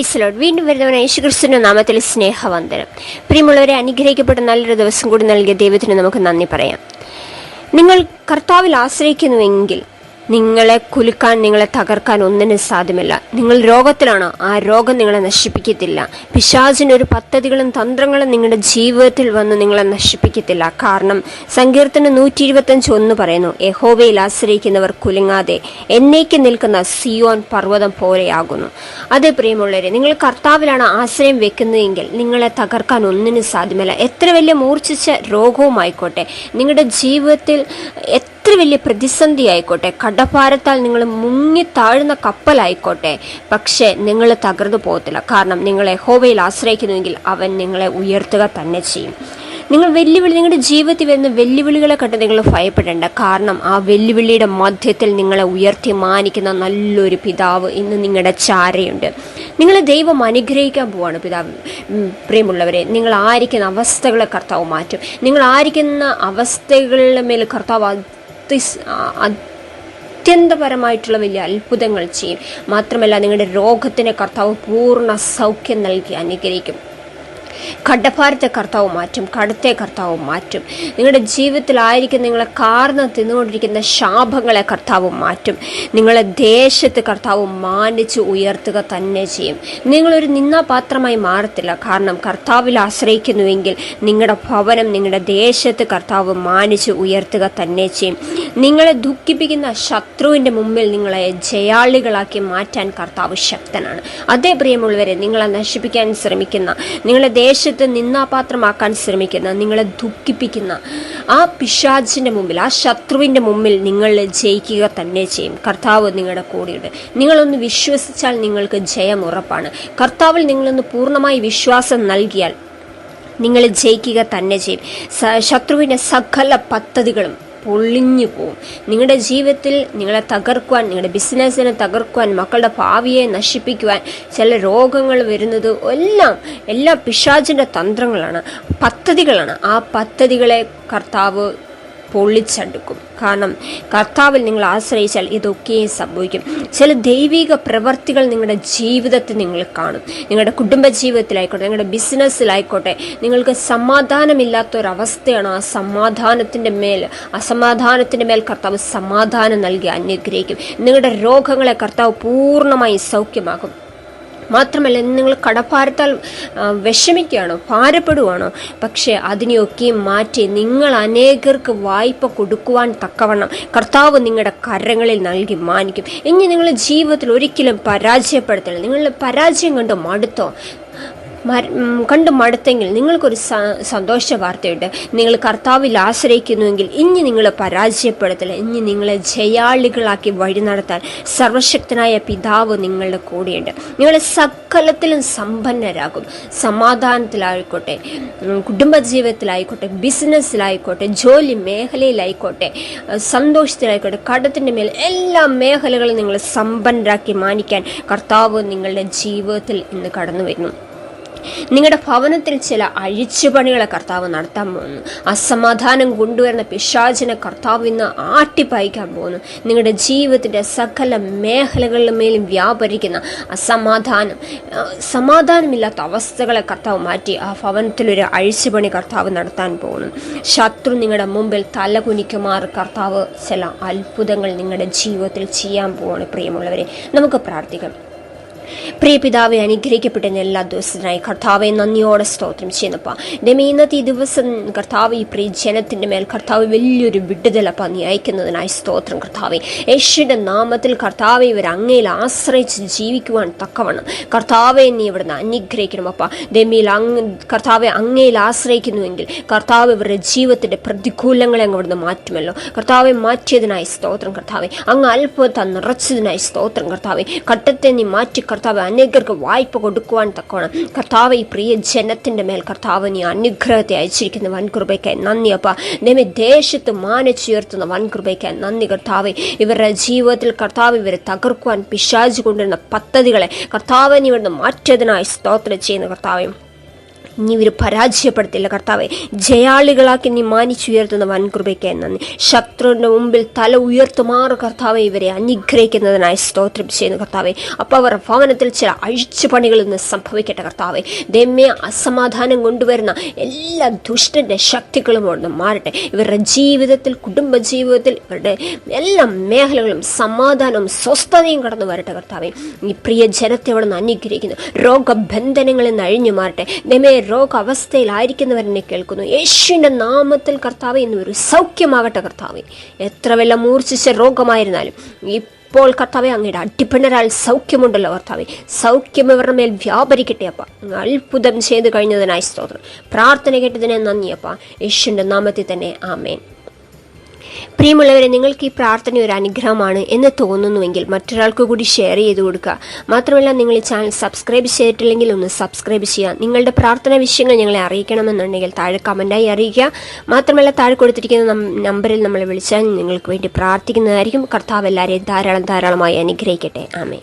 പ്രൈസലോഡ് വീണ്ടും വരുന്നവൻ യേശുക്രിസ്തുവിന്റെ നാമത്തിൽ സ്നേഹവന്ദനം. പ്രിയമുള്ളവരെ അനുഗ്രഹിക്കപ്പെട്ട നല്ലൊരു ദിവസം കൂടി നൽകിയ ദൈവത്തിന് നമുക്ക് നന്ദി പറയാം. നിങ്ങൾ കർത്താവിൽ ആശ്രയിക്കുന്നുവെങ്കിൽ നിങ്ങളെ കുലുക്കാൻ നിങ്ങളെ തകർക്കാൻ ഒന്നിനും സാധ്യമല്ല. നിങ്ങൾ രോഗത്തിലാണോ? ആ രോഗം നിങ്ങളെ നശിപ്പിക്കത്തില്ല. പിശാചിനൊരു പദ്ധതികളും തന്ത്രങ്ങളും നിങ്ങളുടെ ജീവിതത്തിൽ വന്ന് നിങ്ങളെ നശിപ്പിക്കത്തില്ല. കാരണം സങ്കീർത്തന നൂറ്റി ഇരുപത്തഞ്ച് ഒന്ന് പറയുന്നു യഹോവയിൽ ആശ്രയിക്കുന്നവർ കുലുങ്ങാതെ എന്നേക്ക് നിൽക്കുന്ന സിയോൻ പർവതം പോലെയാകുന്നു. അതേ പ്രിയമുള്ളവരെ നിങ്ങൾ കർത്താവിലാണ് ആശ്രയം വെക്കുന്നതെങ്കിൽ നിങ്ങളെ തകർക്കാൻ ഒന്നിനും സാധ്യമല്ല. എത്ര വലിയ മൂർച്ഛിച്ച രോഗവുമായിക്കോട്ടെ. നിങ്ങളുടെ ജീവിതത്തിൽ എത്ര വലിയ പ്രതിസന്ധി ആയിക്കോട്ടെ. കടഭാരത്താൽ നിങ്ങൾ മുങ്ങി താഴുന്ന കപ്പലായിക്കോട്ടെ. പക്ഷേ നിങ്ങൾ തകർന്നു പോകത്തില്ല. കാരണം നിങ്ങളെ ഹോവയിൽ ആശ്രയിക്കുന്നുവെങ്കിൽ അവൻ നിങ്ങളെ ഉയർത്തുക തന്നെ ചെയ്യും. നിങ്ങൾ വെല്ലുവിളി നിങ്ങളുടെ ജീവിതത്തിൽ വരുന്ന വെല്ലുവിളികളെ കണ്ട് നിങ്ങൾ ഭയപ്പെടേണ്ട. കാരണം ആ വെല്ലുവിളിയുടെ മധ്യത്തിൽ നിങ്ങളെ ഉയർത്തി മാനിക്കുന്ന നല്ലൊരു പിതാവ് ഇന്ന് നിങ്ങളുടെ ചാരയുണ്ട്. നിങ്ങളെ ദൈവം അനുഗ്രഹിക്കാൻ പോവാണ് പിതാവ്. പ്രിയമുള്ളവരെ നിങ്ങൾ ആയിരിക്കുന്ന അവസ്ഥകളെ കർത്താവ് മാറ്റും. നിങ്ങൾ ആയിരിക്കുന്ന അവസ്ഥകളുടെ മേൽ കർത്താവ് അതി അത്യന്തപരമായിട്ടുള്ള വലിയ അത്ഭുതങ്ങൾ ചെയ്യും. മാത്രമല്ല നിങ്ങളുടെ രോഗത്തിന് കർത്താവ് പൂർണ സൗഖ്യം നൽകി അനുഗ്രഹിക്കും. കടഭാരത്തെ കർത്താവ് മാറ്റും കടത്തെ കർത്താവ് മാറ്റും. നിങ്ങളുടെ ജീവിതത്തിലായിരിക്കും നിങ്ങളെ കാർന്ന് തിന്നുകൊണ്ടിരിക്കുന്ന ശാപങ്ങളെ കർത്താവ് മാറ്റും. നിങ്ങളെ ദേശത്ത് കർത്താവ് മാനിച്ച് ഉയർത്തുക തന്നെ ചെയ്യും. നിങ്ങളൊരു നിന്നാപാത്രമായി മാറത്തില്ല. കാരണം കർത്താവിൽ ആശ്രയിക്കുന്നുവെങ്കിൽ നിങ്ങളുടെ ഭവനം നിങ്ങളുടെ ദേശത്ത് കർത്താവ് മാനിച്ച് ഉയർത്തുക തന്നെ ചെയ്യും. നിങ്ങളെ ദുഃഖിപ്പിക്കുന്ന ശത്രുവിന്റെ മുമ്പിൽ നിങ്ങളെ ജയാളികളാക്കി മാറ്റാൻ കർത്താവ് ശക്തനാണ്. അതേ പ്രിയമുള്ളവരെ നിങ്ങളെ നശിപ്പിക്കാൻ ശ്രമിക്കുന്ന നിങ്ങളെ ദേശത്ത് നിന്നാപാത്രമാക്കാൻ ശ്രമിക്കുന്ന നിങ്ങളെ ദുഃഖിപ്പിക്കുന്ന ആ പിശാചിന്റെ മുമ്പിൽ ആ ശത്രുവിന്റെ മുമ്പിൽ നിങ്ങൾ ജയിക്കുക തന്നെ ചെയ്യും. കർത്താവ് നിങ്ങളുടെ കൂടെയുണ്ട്. നിങ്ങളൊന്ന് വിശ്വസിച്ചാൽ നിങ്ങൾക്ക് ജയം ഉറപ്പാണ്. കർത്താവിൽ നിങ്ങളൊന്ന് പൂർണമായി വിശ്വാസം നൽകിയാൽ നിങ്ങൾ ജയിക്കുക തന്നെ ചെയ്യും. ശത്രുവിന്റെ സകല പദ്ധതികളും പൊളിഞ്ഞു പോവും. നിങ്ങളുടെ ജീവിതത്തിൽ നിങ്ങളെ തകർക്കുവാൻ നിങ്ങളുടെ ബിസിനസ്സിനെ തകർക്കുവാൻ മക്കളുടെ ഭാവിയെ നശിപ്പിക്കുവാൻ ചില രോഗങ്ങൾ വരുന്നത് എല്ലാം എല്ലാ പിശാചിന്റെ തന്ത്രങ്ങളാണ് പദ്ധതികളാണ്. ആ പദ്ധതികളെ കർത്താവ് പൊള്ളിച്ചടുക്കും. കാരണം കർത്താവിൽ നിങ്ങൾ ആശ്രയിച്ചാൽ ഇതൊക്കെ സംഭവിക്കും. ചില ദൈവിക പ്രവർത്തികൾ നിങ്ങളുടെ ജീവിതത്തിൽ നിങ്ങൾ കാണും. നിങ്ങളുടെ കുടുംബ ജീവിതത്തിലായിക്കോട്ടെ നിങ്ങളുടെ ബിസിനസ്സിലായിക്കോട്ടെ നിങ്ങൾക്ക് സമാധാനമില്ലാത്ത ഒരവസ്ഥയാണ് ആ സമാധാനത്തിന്റെ മേൽ അസമാധാനത്തിന്റെ മേൽ കർത്താവ് സമാധാനം നൽകി അനുഗ്രഹിക്കും. നിങ്ങളുടെ രോഗങ്ങളെ കർത്താവ് പൂർണമായി സൗഖ്യമാക്കും. മാത്രമല്ല നിങ്ങൾ കടഭാരത്താൽ വിഷമിക്കുകയാണോ? ഭാരപ്പെടുവാണോ? പക്ഷേ അതിനെയൊക്കെയും മാറ്റി നിങ്ങൾ അനേകർക്ക് വായ്പ കൊടുക്കുവാൻ തക്കവണ്ണം കർത്താവ് നിങ്ങളുടെ കരങ്ങളിൽ നൽകി മാനിക്കും. ഇനി നിങ്ങളുടെ ജീവിതത്തിൽ ഒരിക്കലും പരാജയപ്പെടുത്തില്ല നിങ്ങളുടെ പരാജയം കണ്ട് മടുത്തോ? കണ്ട് മടുത്തെങ്കിൽ നിങ്ങൾക്കൊരു സന്തോഷ വാർത്തയുണ്ട്. നിങ്ങൾ കർത്താവിൽ ആശ്രയിക്കുന്നുവെങ്കിൽ ഇനി നിങ്ങളെ പരാജയപ്പെടുത്തില്ല ഇനി നിങ്ങളെ ജയാളികളാക്കി വഴി നടത്താൻ സർവശക്തനായ പിതാവ് നിങ്ങളുടെ കൂടെയുണ്ട്. നിങ്ങളെ സകലത്തിലും സമ്പന്നരാകും. സമാധാനത്തിലായിക്കോട്ടെ കുടുംബജീവിതത്തിലായിക്കോട്ടെ ബിസിനസ്സിലായിക്കോട്ടെ ജോലി മേഖലയിലായിക്കോട്ടെ സന്തോഷത്തിലായിക്കോട്ടെ കടത്തിന്റെ മേൽ എല്ലാ മേഖലകളും നിങ്ങളെ സമ്പന്നരാക്കി മാനിക്കാൻ കർത്താവ് നിങ്ങളുടെ ജീവിതത്തിൽ ഇന്ന് കടന്നു വരുന്നു. നിങ്ങളുടെ ഭവനത്തിൽ ചില അഴിച്ചുപണികളെ കർത്താവ് നടത്താൻ പോകുന്നു. അസമാധാനം കൊണ്ടുവരുന്ന പിശാചിനെ കർത്താവ് ഇന്ന് ആട്ടിപ്പായിക്കാൻ പോകുന്നു. നിങ്ങളുടെ ജീവിതത്തിന്റെ സകല മേഖലകളിലും മേലും വ്യാപരിക്കുന്ന അസമാധാനം സമാധാനമില്ലാത്ത അവസ്ഥകളെ കർത്താവ് മാറ്റി ആ ഭവനത്തിലൊരു അഴിച്ചുപണി കർത്താവ് നടത്താൻ പോകുന്നു. ശത്രു നിങ്ങളുടെ മുമ്പിൽ തലകുനിക്കുമാർ കർത്താവ് ചില അത്ഭുതങ്ങൾ നിങ്ങളുടെ ജീവിതത്തിൽ ചെയ്യാൻ പോവാണ് പ്രിയമുള്ളവരെ. നമുക്ക് പ്രാർത്ഥിക്കാം. പ്രിയ പിതാവെ അനുഗ്രഹിക്കപ്പെട്ട എല്ലാ ദിവസത്തിനായി കർത്താവെ നന്ദിയോടെ സ്തോത്രം ചെയ്യുന്നപ്പ. ദമേ ഇന്നത്തെ ഈ ദിവസം കർത്താവ് ഈ പ്രിയ ജനത്തിന്റെ മേൽ കർത്താവ് വലിയൊരു വിടുതലപ്പ നീ അയക്കുന്നതിനായി സ്തോത്രം കർത്താവെ. യേശുവിന്റെ നാമത്തിൽ കർത്താവെ ഇവർ അങ്ങയിൽ ആശ്രയിച്ച് ജീവിക്കുവാൻ തക്കവണ്ണം കർത്താവെ നീ ഇവിടുന്ന് അനുഗ്രഹിക്കണമപ്പ. ദമിയിൽ അങ്ങ് കർത്താവെ അങ്ങയിൽ ആശ്രയിക്കുന്നുവെങ്കിൽ കർത്താവ് ഇവരുടെ ജീവിതത്തിന്റെ പ്രതികൂലങ്ങളെ അങ്ങ് ഇവിടുന്ന് മാറ്റുമല്ലോ. കർത്താവെ മാറ്റിയതിനായി സ്തോത്രം കർത്താവെ. അങ്ങ് അല്പത നിറച്ചതിനായി സ്തോത്രം കർത്താവെ. കട്ടത്തെ നീ മാറ്റി കർത്താവ് അനേകർക്ക് വായ്പ കൊടുക്കുവാൻ തക്കോണം കർത്താവ് ഈ പ്രിയ ജനത്തിന്റെ മേൽ കർത്താവ് നീ അനുഗ്രഹത്തെ അയച്ചിരിക്കുന്ന വൻകൃപയ്ക്കായി നന്ദി അപ്പ. ദൈവം ദേശത്ത് മാനച്ചുയർത്തുന്ന വൻകൃപയ്ക്കായി നന്ദി കർത്താവ്. ഇവരുടെ ജീവിതത്തിൽ കർത്താവ് ഇവരെ തകർക്കുവാൻ പിശാച് കൊണ്ടുവരുന്ന പദ്ധതികളെ കർത്താവ് നീ ഇവിടുന്ന് മാറ്റിയതിനായി സ്തോത്രം ചെയ്യുന്ന കർത്താവെ. നീ ഇവർ പരാജയപ്പെടുത്തില്ല കർത്താവെ. ജയാളികളാക്കി നീ മാനിച്ചുയർത്തുന്ന വൻകൃപയ്ക്ക് നന്ദി. ശത്രുവിന്റെ മുമ്പിൽ തല ഉയർത്തുമാറു കർത്താവെ ഇവരെ അനുഗ്രഹിക്കുന്നതിനായി സ്തോത്രം ചെയ്യുന്നു കർത്താവെ. അപ്പോൾ അവർ ഭവനത്തിൽ ചില അഴിച്ചുപണികൾ ഇന്ന് സംഭവിക്കട്ടെ കർത്താവെ. ദമ്യ അസമാധാനം കൊണ്ടുവരുന്ന എല്ലാ ദുഷ്ടന്റെ ശക്തികളും ഒന്ന് മാറട്ടെ. ഇവരുടെ ജീവിതത്തിൽ കുടുംബ ജീവിതത്തിൽ ഇവരുടെ എല്ലാ മേഖലകളും സമാധാനവും സ്വസ്ഥതയും കടന്നു വരട്ടെ കർത്താവെ. ഈ പ്രിയ ജനത്തെ അവിടെ നിന്ന് അനുഗ്രഹിക്കുന്നു. രോഗബന്ധനങ്ങളിൽ നിന്ന് അഴിഞ്ഞു മാറട്ടെ. ദമേ രോഗാവസ്ഥയിലായിരിക്കുന്നവരെന്നെ കേൾക്കുന്നു. യേശുവിന്റെ നാമത്തിൽ കർത്താവ് ഇന്ന് ഒരു സൗഖ്യമാകട്ടെ കർത്താവ്. എത്ര വല്ല മൂർച്ഛിച്ച രോഗമായിരുന്നാലും ഇപ്പോൾ കർത്താവെ അങ്ങയുടെ അടിപ്പിണരാൽ സൗഖ്യമുണ്ടല്ലോ കർത്താവെ. സൗഖ്യം ഇവരുടെ മേൽ വ്യാപരിക്കട്ടെ അപ്പ. അത്ഭുതം ചെയ്ത് കഴിഞ്ഞതിനായി സ്തോത്രം. പ്രാർത്ഥന കേട്ടതിനെ നന്ദിയപ്പ യേശുവിന്റെ നാമത്തിൽ തന്നെ ആമേൻ. പ്രിയമുള്ളവരെ നിങ്ങൾക്ക് ഈ പ്രാർത്ഥന ഒരു അനുഗ്രഹമാണ് എന്ന് തോന്നുന്നുവെങ്കിൽ മറ്റൊരാൾക്ക് കൂടി ഷെയർ ചെയ്ത് കൊടുക്കുക. മാത്രമല്ല നിങ്ങൾ ഈ ചാനൽ സബ്സ്ക്രൈബ് ചെയ്തിട്ടില്ലെങ്കിൽ ഒന്ന് സബ്സ്ക്രൈബ് ചെയ്യുക. നിങ്ങളുടെ പ്രാർത്ഥന വിഷയങ്ങൾ ഞങ്ങളെ അറിയിക്കണമെന്നുണ്ടെങ്കിൽ താഴെ കമന്റായി അറിയിക്കുക. മാത്രമല്ല താഴെ കൊടുത്തിരിക്കുന്ന നമ്പറിൽ നമ്മളെ വിളിച്ചാൽ നിങ്ങൾക്ക് വേണ്ടി പ്രാർത്ഥിക്കുന്നതായിരിക്കും. കർത്താവ് എല്ലാവരെയും ധാരാളം ധാരാളമായി അനുഗ്രഹിക്കട്ടെ. ആമേ